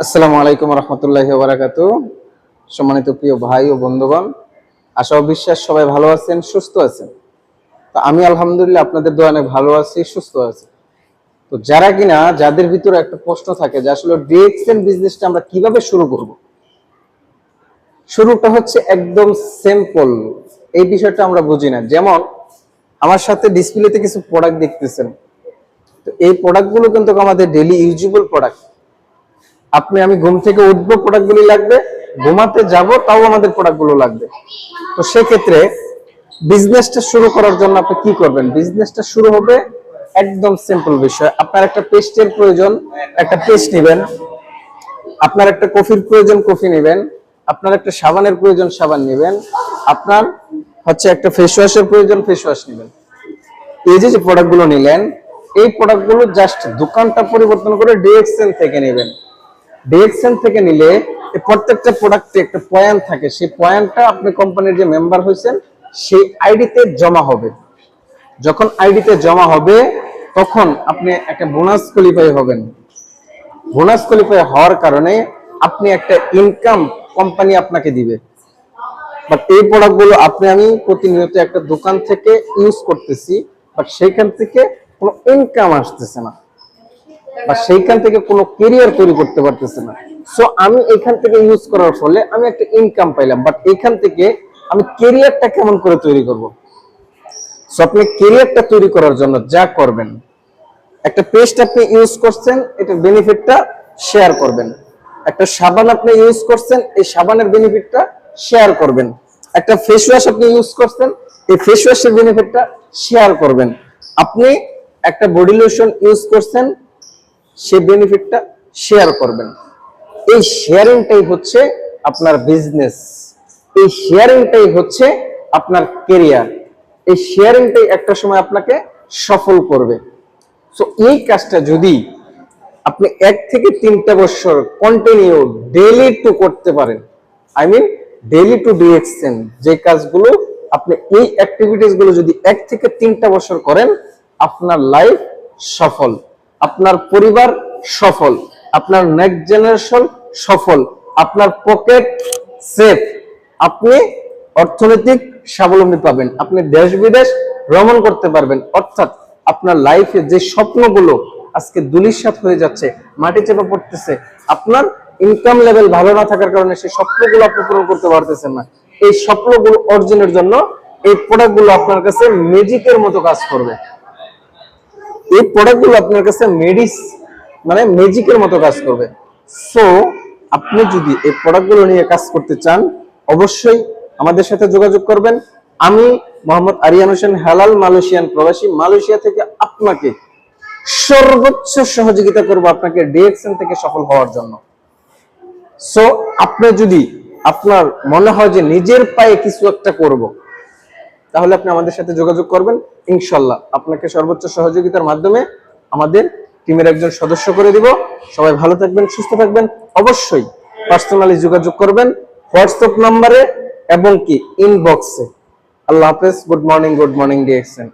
আসসালামু আলাইকুম রহমতুল্লাহ বারাকাত সম্মানিত প্রিয় ভাই ও বন্ধুগণ, আশা বিশ্বাস সবাই ভালো আছেন, সুস্থ আছেন। তো আমি আলহামদুলিল্লাহ আপনাদের দোয়ানে ভালো আছি, সুস্থ আছি। তো যারা কিনা, যাদের ভিতরে একটা প্রশ্ন থাকে যে আসলে ডিএক্সএন বিজনেসটা আমরা কীভাবে শুরু করব? শুরুটা হচ্ছে একদম সিম্পল এই বিষয়টা আমরা বুঝি না। যেমন, আমার সাথে ডিসপ্লেতে কিছু প্রোডাক্ট দেখতেছেন। তো এই প্রোডাক্টগুলো কিন্তু আমাদের ডেলি ইউজেবল প্রোডাক্ট আপনি, আমি ঘুম থেকে উঠবো প্রোডাক্টগুলি লাগবে, ঘুমাতে যাব, তাও আমাদের প্রোডাক্টগুলো লাগবে। তো সেক্ষেত্রে বিজনেসটা শুরু করার জন্য আপনি কি করবেন? বিজনেসটা শুরু হবে একদম সিম্পল বিষয়। আপনার একটা পেস্টের প্রয়োজন, একটা পেস্ট নেবেন। আপনার একটা কফির প্রয়োজন, কফি নেবেন। আপনার একটা সাবানের প্রয়োজন, সাবান নেবেন। আপনার হচ্ছে একটা ফেস ওয়াশের প্রয়োজন ফেস ওয়াশ নেবেন। এই যে যে প্রোডাক্টগুলো নিলেন, এই প্রোডাক্টগুলো জাস্ট দোকানটা পরিবর্তন করে ডিএক্সএন থেকে নেবেন। ডিএক্সএন থেকে নিলে প্রত্যেকটা প্রোডাক্টে একটা পয়েন্ট থাকে। সেই পয়েন্টটা আপনি কোম্পানির যে মেম্বার হয়েছেন, সেই আইডিতে জমা হবে। যখন আইডিতে জমা হবে, তখন আপনি একটা বোনাস কোয়ালিফাই হবেন। বোনাস কোয়ালিফাই হওয়ার কারণে আপনি একটা ইনকাম কোম্পানি আপনাকে দিবে। বাট এই প্রোডাক্টগুলো আপনি, আমি প্রতিনিয়ত একটা দোকান থেকে ইউজ করতেছি বাট সেইখান থেকে কোনো ইনকাম আসতেছে না। বা সেইখান থেকে কোনো কেরিয়ার তৈরি করতে পারতেছে না। সো আমি এখান থেকে ইউজ করার ফলে আমি একটা ইনকাম পাইলাম বাট এখান থেকে আমি কেরিয়ারটা কেমন করে তৈরি করব? সো আপনি কেরিয়ারটা তৈরি করার জন্য যা করবেন, একটা পেস্ট আপনি ইউজ করছেন, এটার বেনিফিটটা শেয়ার করবেন। একটা সাবান আপনি ইউজ করছেন, এই সাবানের বেনিফিটটা শেয়ার করবেন। একটা ফেস ওয়াশ আপনি ইউজ করছেন, এই ফেস ওয়াশের বেনিফিটটা শেয়ার করবেন। আপনি একটা বডি লোশন ইউজ করছেন সেই বেনিফিটটা শেয়ার করবেন। এই শেয়ারিংটাই হচ্ছে আপনার বিজনেস এই শেয়ারিংটাই হচ্ছে আপনার কেরিয়ার এই শেয়ারিংটাই একটা সময় আপনাকে সফল করবে। সো এই কাজটা যদি আপনি এক থেকে তিনটা বছর কন্টিনিউ ডেইলি টু করতে পারেন I mean daily to DXN যে কাজগুলো আপনি এই অ্যাক্টিভিটিসগুলো যদি এক থেকে তিনটা বছর করেন, আপনার লাইফ সফল। আপনার পরিবার সফল, আপনার নেক্সট জেনারেশন সফল, আপনার পকেট সেফ আপনি অর্থনৈতিক স্বাবলম্বী পাবেন, আপনি দেশ বিদেশ ভ্রমণ করতে পারবেন। অর্থাৎ আপনার লাইফে যে স্বপ্নগুলো আজকে দুলিশাত হয়ে যাচ্ছে, মাটি চেপে পড়তেছে, আপনার ইনকাম লেভেল ভালো না থাকার কারণে সেই স্বপ্নগুলো আপনি পূরণ করতে পারতেছেন না। এই স্বপ্নগুলো অর্জনের জন্য এই প্রোডাক্টগুলো আপনার কাছে ম্যাজিকের মতো কাজ করবে। এই প্রোডাক্টগুলো আপনার কাছে মেডিস মানে ম্যাজিকের মতো কাজ করবে। সো আপনি যদি এই প্রোডাক্টগুলো নিয়ে কাজ করতে চান, অবশ্যই আমাদের সাথে যোগাযোগ করবেন। আমি মোহাম্মদ আরিয়ান হোসেন, হালাল মালয়েশিয়ান প্রবাসী, মালয়েশিয়া থেকে আপনাকে সর্বোচ্চ সহযোগিতা করব আপনাকে ডিএক্সএন থেকে সফল হওয়ার জন্য। সো আপনি যদি আপনার মনে হয় যে নিজের পায়ে কিছু একটা করব তাহলে আপনি আমাদের সাথে যোগাযোগ করবেন। ইনশাল্লাহ আপনাকে সর্বোচ্চ সহযোগিতার মাধ্যমে আমাদের টিমের একজন সদস্য করে দিব। সবাই ভালো থাকবেন, সুস্থ থাকবেন। অবশ্যই পার্সোনালি যোগাযোগ করবেন হোয়াটসঅ্যাপ নাম্বারে এবং কি ইনবক্সে আল্লাহ হাফেজ। Good morning good morning DXN